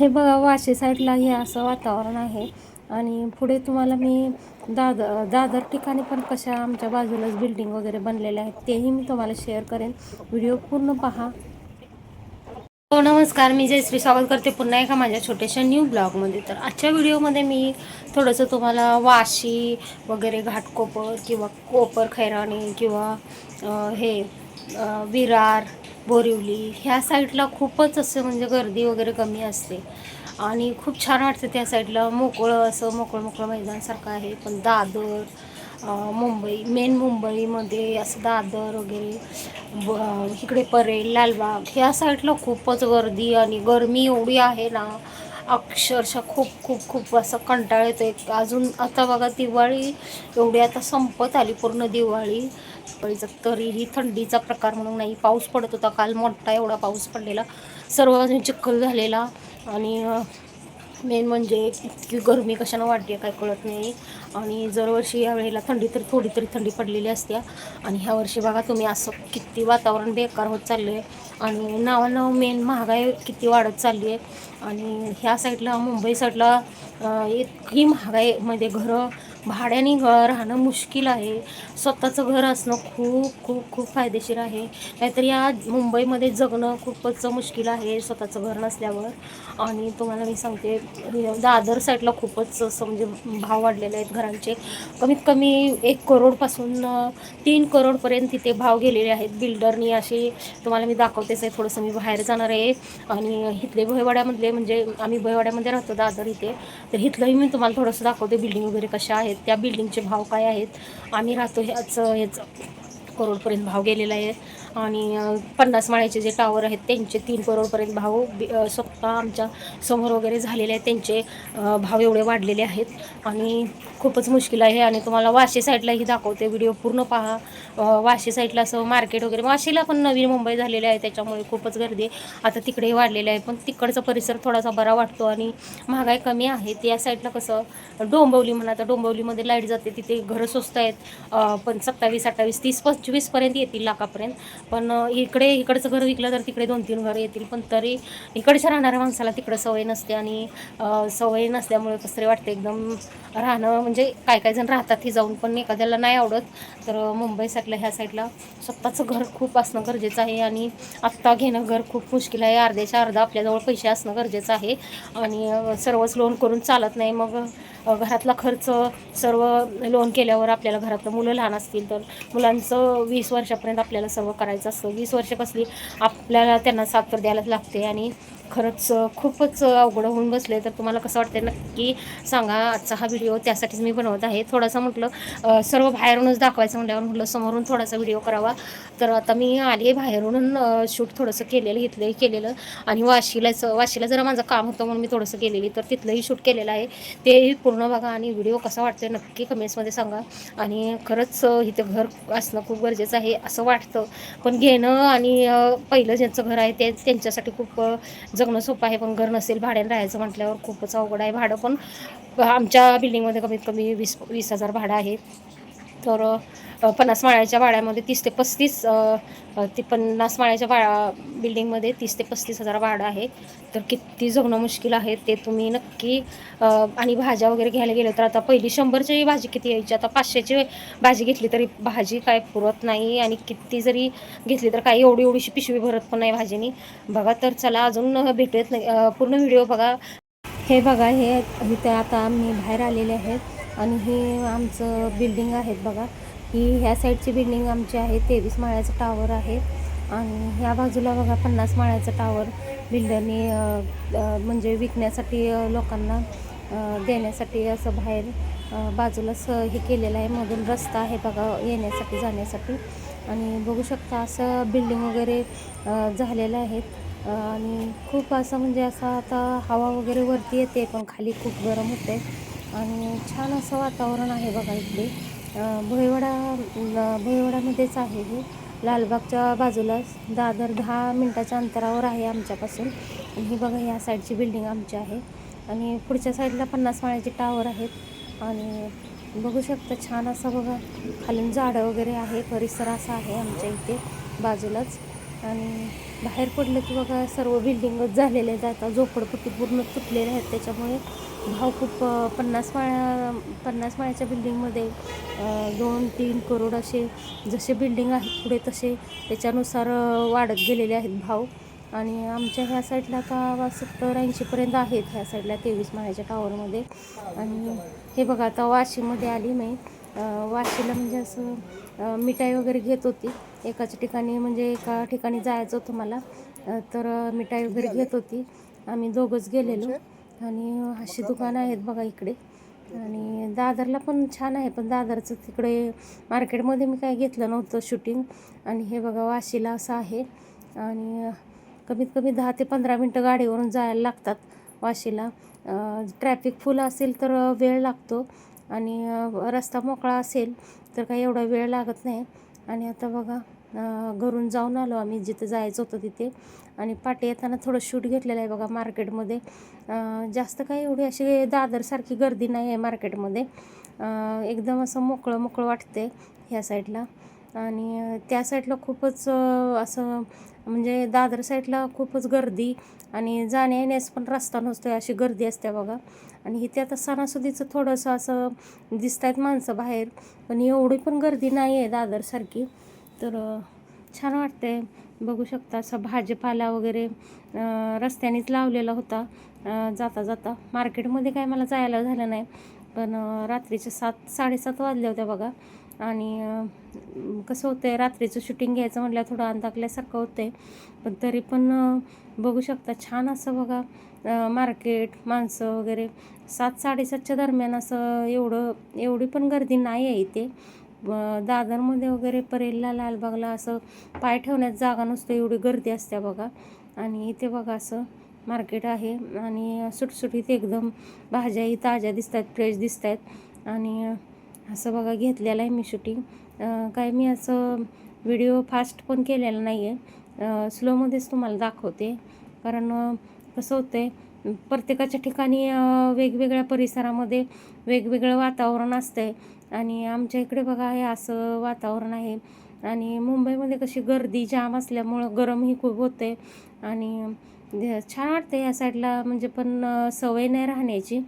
हे बघा वाशी साईडला हे असं वातावरण आहे. आणि पुढे तुम्हाला मी दादर दादर ठिकाणी पण कशा आमच्या बाजूलाच बिल्डिंग वगैरे बनलेल्या आहेत तेही मी तुम्हाला शेअर करेन. व्हिडिओ पूर्ण पहा. हो नमस्कार. मी जयश्री स्वागत करते पुन्हा एका माझ्या छोट्याशा न्यू ब्लॉगमध्ये. तर आजच्या व्हिडिओमध्ये मी थोडंसं तुम्हाला वाशी वगैरे घाटकोपर किंवा कोपर खैराणी किंवा हे विरार बोरिवली. ह्या साईडला खूपच असं म्हणजे गर्दी वगैरे कमी असते. आणि खूप छान वाटतं त्या साईडला. मोकळं असं मोकळं मोकळं मैदानसारखं आहे. पण दादर मुंबई मेन मुंबईमध्ये असं दादर वगैरे ब इकडे परेल लालबाग ह्या साईडला खूपच गर्दी आणि गरमी एवढी आहे ना अक्षरशः खूप खूप खूप असं कंटाळ येतो अजून आता बघा दिवाळी एवढी आता संपत आली पूर्ण दिवाळी. तरीही थंडीचा प्रकार म्हणून नाही पाऊस पडत होता. काल मोठा एवढा पाऊस पडलेला. सर्व चिखल झालेला आणि मेन म्हणजे इतकी गरमी कशानं वाढते काय कळत नाही. आणि दरवर्षी यावेळेला थंडी तरी थोडी तरी थंडी पडलेली असते. आणि ह्या वर्षी बघा तुम्ही असं किती वातावरण बेकार होत चाललं आहे आणि नावानं मेन महागाई किती वाढत चालली आहे आणि ह्या साईडला मुंबई साईडला इतकी महागाईमध्ये म्हणजे घरं भाड्याने राहणं मुश्किल आहे. स्वतःचं घर असणं खूप खूप खूप फायदेशीर आहे. नाहीतर या मुंबईमध्ये जगणं खूपच मुश्किल आहे स्वतःचं घर नसल्यावर. आणि तुम्हाला मी सांगते म्हणजे दादर साईडला खूपच असं म्हणजे भाव वाढलेले आहेत घरांचे. कमीत कमी एक करोडपासून तीन करोडपर्यंत तिथे भाव गेलेले आहेत. बिल्डरनी असे तुम्हाला मी दाखवतेच आहे थोडंसं मी बाहेर जाणार आहे. आणि इथले भोयवाड्यामधले म्हणजे आम्ही भोयवाड्यामध्ये राहतो दादर इथे. तर इथलंही मी तुम्हाला थोडंसं दाखवते बिल्डिंग वगैरे कशा आहेत. त्या बिल्डिंगचे भाव काय आहेत? आम्ही राहतो ह्याचं ह्याचं करोडपर्यंत भाव गेलेला आहे. आणि पन्नास माळ्याचे जे टावर आहेत त्यांचे तीन करोडपर्यंत भाव स्वतः आमच्यासमोर वगैरे झालेले आहेत. त्यांचे भाव एवढे वाढलेले आहेत. आणि खूपच मुश्किल आहे. आणि तुम्हाला वाशी साईडलाही दाखवते. व्हिडिओ पूर्ण पहा. वाशी साईडला असं मार्केट वगैरे वाशीला पण नवीन मुंबई झालेली आहे. त्याच्यामुळे खूपच गर्दी आता तिकडेही वाढलेले आहे. पण तिकडचा परिसर थोडासा बरा वाटतो आणि महागाई कमी आहे. त्या साईडला कसं डोंबवली म्हणा तर डोंबवलीमध्ये लाइट जाते. तिथे घरं स्वस्त आहेत. पण सत्तावीस अठ्ठावीस तीस पंचवीसपर्यंत येतील लाखापर्यंत. पण इकडे इकडचं घर विकलं तर तिकडे दोन तीन घर येतील पण तरी इकडच्या राहणाऱ्या माणसाला तिकडं सवय नसते आणि सवय नसल्यामुळे कसं तरी वाटतं एकदम राहणं म्हणजे काय काय जण राहतात हे जाऊन पण एखाद्याला नाही आवडत. तर मुंबई साईडला ह्या साईडला स्वतःचं घर खूप असणं गरजेचं आहे आणि आत्ता घेणं घर खूप मुश्किल आहे. अर्ध्याच्या अर्धा आपल्याजवळ पैसे असणं गरजेचं आहे आणि सर्वच लोन करून चालत नाही. मग घरातला खर्च सर्व लोन केल्यावर आपल्याला घरातलं मुलं लहान असतील तर मुलांचं वीस वर्षापर्यंत आपल्याला सर्व करायचं असं वीस वर्ष कसली आपल्याला त्यांना साथ तर द्यायलाच लागते आणि खरंच खूपच अवघड होऊन बसले तर तुम्हाला कसं वाटतं नक्की सांगा. आजचा हा व्हिडिओ त्यासाठीच मी बनवत आहे. थोडासा म्हटलं सर्व बाहेरूनच दाखवायचं म्हटल्यावर म्हटलं समोरून थोडासा व्हिडिओ करावा. तर आता मी आली बाहेरून शूट थोडंसं केलेलं इथलंही केलेलं. आणि वाशीलाच वाशीला जरा माझं काम होतं म्हणून मी थोडंसं केलेली. तर तिथलंही शूट केलेलं आहे. तेही पूर्ण बघा आणि व्हिडिओ कसा वाटतो नक्की कमेंट्समध्ये सांगा. आणि खरंच इथं घर असणं खूप गरजेचं आहे असं वाटतं. पण घेणं आणि पहिलं ज्यांचं घर आहे ते त्यांच्यासाठी खूप जगणं सोपं आहे पण घर नसेल भाड्याने राहायचं म्हटल्यावर खूपच अवघड आहे. भाडं पण आमच्या बिल्डिंगमध्ये कमीत कमी वीस वीस हजार भाडं आहे. तर पन्नास माळ्याच्या भाड्यामध्ये तीस ते पस्तीस ते ती पन्नास माळ्याच्या भाडा बिल्डिंगमध्ये तीस ते पस्तीस हजार भाडं आहे. तर किती जगणं मुश्किल आहे ते तुम्ही नक्की आणि भाज्या वगैरे घ्यायला गेलं तर आता पहिली शंभरची भाजी किती यायची? आता पाचशेची भाजी घेतली तरी भाजी काय पुरत नाही आणि किती जरी घेतली तर काही एवढी एवढीशी पिशवी भरत पण नाही भाजीनी. बघा तर चला अजून भेटत नाही पूर्ण व्हिडिओ बघा. हे बघा हे इथे आता आम्ही बाहेर आलेले आहेत. आणि हे आमचं बिल्डिंग आहेत बघा. ही ह्या साईडची बिल्डिंग आमची आहे तेवीस माळ्याचं टावर आहे. आणि ह्या बाजूला बघा पन्नास माळ्याचं टावर बिल्डरने म्हणजे विकण्यासाठी लोकांना देण्यासाठी असं बाहेर बाजूलाच हे केलेलं आहे. मधून रस्ता आहे बघा येण्यासाठी जाण्यासाठी. आणि बघू शकता असं बिल्डिंग वगैरे झालेलं आहेत आणि खूप असं म्हणजे असं आता हवा वगैरे वरती येते पण खाली खूप गरम होते आणि छान असं वातावरण आहे बघा इकडे. भुईवडा भुईवडामध्येच आहे हे. लालबागच्या बाजूलाच दादर दहा मिनटाच्या अंतरावर आहे आमच्यापासून. आणि ही बघा ह्या साईडची बिल्डिंग आमची आहे. आणि पुढच्या साईडला पन्नास माळ्याचे टावर आहेत. आणि बघू शकता छान असं बघा खालून झाडं वगैरे आहे. परिसर असा आहे आमच्या इथे बाजूलाच. आणि बाहेर पडलं की बघा सर्व बिल्डिंगच झालेल्या आहेत. आता झोपडपट्टी पूर्ण तुटलेल्या आहेत. त्याच्यामुळे भाव खूप पन्नास माळ्या पन्नास माळ्याच्या बिल्डिंगमध्ये दोन तीन करोड असे जसे बिल्डिंग आहेत पुढे तसे त्याच्यानुसार वाढत गेलेले आहेत भाव. आणि आमच्या ह्या साईडला का सत्तर ऐंशीपर्यंत आहेत ह्या साईडला तेवीस माळ्याच्या टावरमध्ये आणि हे बघा आता वाशीमध्ये आली मी. वाशीला म्हणजे असं मिठाई वगैरे घेत होती. एकाच ठिकाणी म्हणजे एका ठिकाणी जायचं होतं मला. तर मिठाई वगैरे घेत होती. आम्ही दोघंच गेलेलो. म्हणजे? आणि अशी दुकानं आहेत बघा इकडे. आणि दादरला पण छान आहे पण दादरचं तिकडे मार्केटमध्ये मी काय घेतलं नव्हतं शूटिंग. आणि हे बघा वाशीला असं आहे. आणि कमीत कमी दहा ते पंधरा मिनटं गाडीवरून जायला लागतात वाशीला. ट्रॅफिक फुल असेल तर वेळ लागतो. आणि रस्ता मोकळा असेल तर काही एवढा वेळ लागत नाही. आणि आता बघा घरून जाऊन आलो आम्ही जिथं जायचं होतं तिथे. आणि पाठी येताना थोडं शूट घेतलेलं आहे बघा मार्केटमध्ये. जास्त काही एवढी अशी दादरसारखी गर्दी नाही आहे मार्केटमध्ये. एकदम असं मोकळं मोकळं वाटते ह्या साईडला. आणि त्या साईडला खूपच असं म्हणजे दादर साईडला खूपच गर्दी आणि जाण्या येण्यास पण रस्ता नसतो अशी गर्दी असते बघा. आणि इथे आता सणासुदीचं थोडंसं असं दिसत आहेत माणसं बाहेर पण एवढी पण गर्दी नाही आहे दादरसारखी. तर छान वाटते बघू शकता असं भाजीपाला वगैरे रस्त्यानेच लावलेला होता. जाता जाता. मार्केटमध्ये काय मला जायला झालं नाही. पण रात्रीचे सात साडेसात वाजले होते बघा. आणि कसं होतं आहे रात्रीचं शूटिंग घ्यायचं म्हटलं थोडं अंधाकल्यासारखं होतं आहे पण तरी पण बघू शकता छान असं बघा मार्केट माणसं वगैरे. सात साडेसातच्या दरम्यान असं एवढं एवढी पण गर्दी नाही आहे इथे. दादरमध्ये वगैरे परेलला लालबागला असं पाय ठेवण्यात जागा नसतो एवढी गर्दी असते बघा. आणि इथे बघा असं मार्केट आहे आणि सुटसुटीत एकदम भाज्याही ताज्या दिसत आहेत फ्रेश दिसत आहेत आणि असं बघा घेतलेलं आहे मी शूटिंग. काय मी असं व्हिडिओ फास्ट पण केलेला नाही आहे. स्लोमध्येच तुम्हाला दाखवते. कारण कसं होतं आहे प्रत्येकाच्या ठिकाणी वेगवेगळ्या परिसरामध्ये वेगवेगळं वातावरण असतं आहे आणि आमच्या इकडे बघा हे असं वातावरण आहे. आणि मुंबईमध्ये कशी गर्दी जाम असल्यामुळं गरमही खूप होते. आणि छान वाटते या साईडला म्हणजे पण सवय नाही राहण्याची.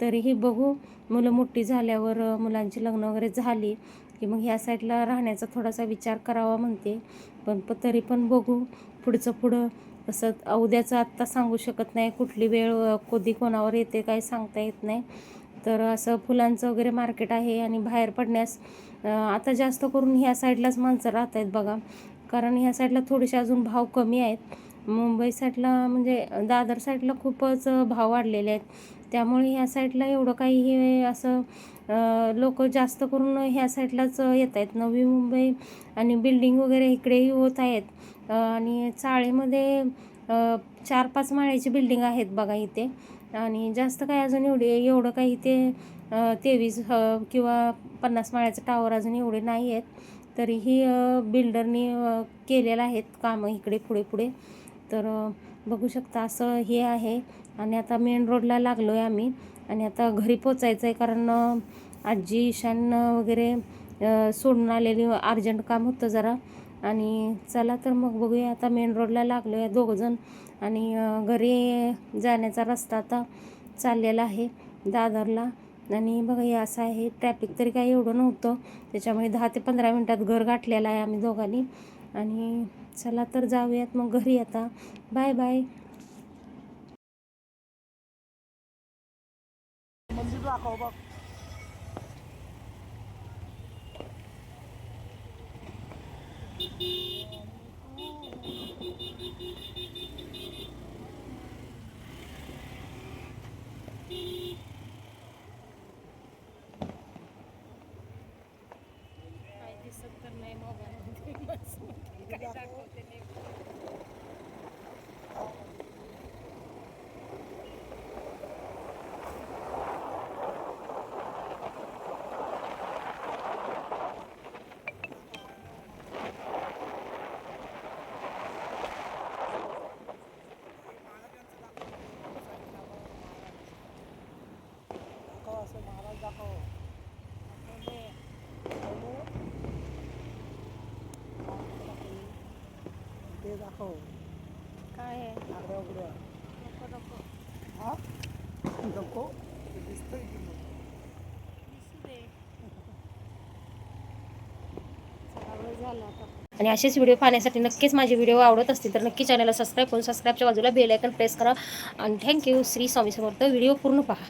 तरीही बघू मुलं मोठी झाल्यावर मुलांची लग्न वगैरे झाली की मग ह्या साईडला राहण्याचा थोडासा विचार करावा म्हणते. पण तरी पण बघू पुढचं पुढं असं उद्याचं आत्ता सांगू शकत नाही कुठली वेळ कधी कोणावर येते काय सांगता येत नाही. तर असं फुलांचं वगैरे मार्केट आहे आणि बाहेर पडण्यास आता जास्त करून ह्या साईडलाच माणसं राहत आहेत बघा. कारण ह्या साईडला थोडेसे अजून भाव कमी आहेत. मुंबई साईडला म्हणजे दादर साईडला खूपच भाव वाढलेले आहेत. त्यामुळे ह्या साईडला एवढं काही हे असं लोक जास्त करून ह्या साईडलाच येत आहेत. नवी मुंबई आणि बिल्डिंग वगैरे इकडेही होत आहेत. आणि चाळीमध्ये चार पाच माळ्याची बिल्डिंग आहेत बघा इथे. आणि जास्त काय अजून एवढे एवढं काही ते तेवीस किंवा पन्नास माळ्याचं टावर अजून एवढे नाही आहेत. तरीही बिल्डरनी केलेलं आहेत कामं इकडे पुढे पुढे. तर बघू शकता असं हे आहे. आणि आता मेन रोडला लागलो आहे आम्ही. आणि आता घरी पोचायचं आहे कारण आजी ईशान वगैरे सोडून आलेली अर्जंट काम होतं जरा. आणि चला तर मग बघूया आता मेन रोडला लागलो आहे दोघंजण आणि घरी जाण्याचा रस्ता आता चाललेला आहे दादरला. आणि बघा हे असं आहे ट्रॅफिक तरी काही एवढं नव्हतं. त्याच्यामुळे दहा ते पंधरा मिनटात घर गाठलेलं आहे आम्ही दोघांनी. आणि चला तर जाऊयात मग घरी आता. Bye bye. मंदिर दाखव बघ दिसत तर नाही मोबाईल काय दाखवते नाही दाखव असं महाराज दाखव ते दाखव काय आहे? आगड्या उघड्या नको नको. हा? नको? ते दिसतंय की मग. दिसू दे. चला, वेळ झाला आता. आणि असेच व्हिडिओ पाहण्यासाठी नक्कीच माझे व्हिडिओ आवडत असतील तर नक्की चॅनलला सबस्क्राईब करून सबस्क्राईबच्या बाजूला बेल आयकन प्रेस करा. आणि thank you Shri Swami Samarth video पूर्ण पहा.